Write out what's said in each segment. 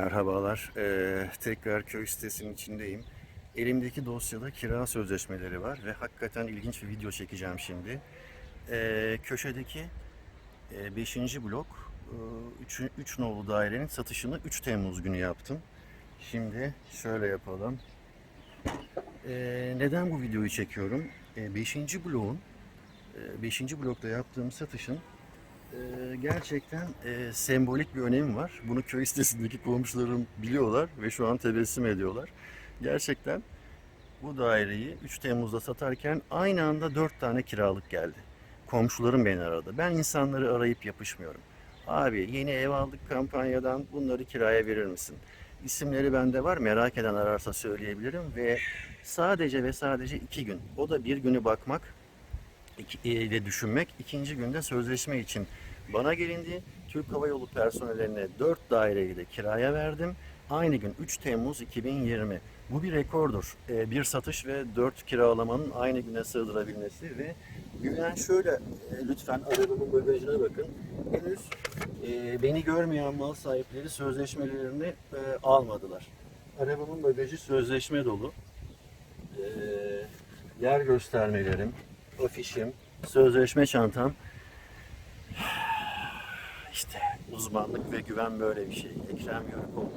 Merhabalar. Ee, tekrar köy sitesinin içindeyim. Elimdeki dosyada kira sözleşmeleri var ve hakikaten ilginç bir video çekeceğim şimdi. Ee, köşedeki 5. blok 3. 3 nolu dairenin satışını 3 Temmuz günü yaptım. Şimdi şöyle yapalım. Ee, neden bu videoyu çekiyorum? 5. bloğun 5. blokta yaptığım satışın ee, gerçekten e, sembolik bir önemi var. Bunu köy sitesindeki komşularım biliyorlar ve şu an tebessüm ediyorlar. Gerçekten bu daireyi 3 Temmuz'da satarken aynı anda 4 tane kiralık geldi. Komşularım beni aradı. Ben insanları arayıp yapışmıyorum. Abi yeni ev aldık kampanyadan bunları kiraya verir misin? İsimleri bende var. Merak eden ararsa söyleyebilirim ve sadece ve sadece 2 gün. O da bir günü bakmak iki- e, de düşünmek. ikinci günde sözleşme için bana gelindi. Türk Hava Yolu personeline 4 daireyi de kiraya verdim. Aynı gün 3 Temmuz 2020. Bu bir rekordur. E, Bir satış ve 4 kiralamanın aynı güne sığdırabilmesi ve güven şöyle e, lütfen arabamın bagajına bakın. Henüz e, beni görmeyen mal sahipleri sözleşmelerini e, almadılar. Arabamın bagajı sözleşme dolu. E, yer göstermelerim, afişim, sözleşme çantam. Uzmanlık ve güven böyle bir şey. Ekrem Yörükoğlu.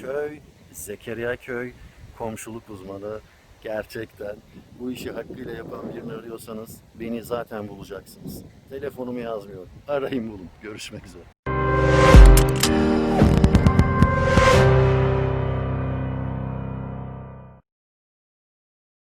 Köy, Zekeriya Köy, komşuluk uzmanı. Gerçekten bu işi hakkıyla yapan birini arıyorsanız beni zaten bulacaksınız. Telefonumu yazmıyorum. Arayın bulun. Görüşmek üzere.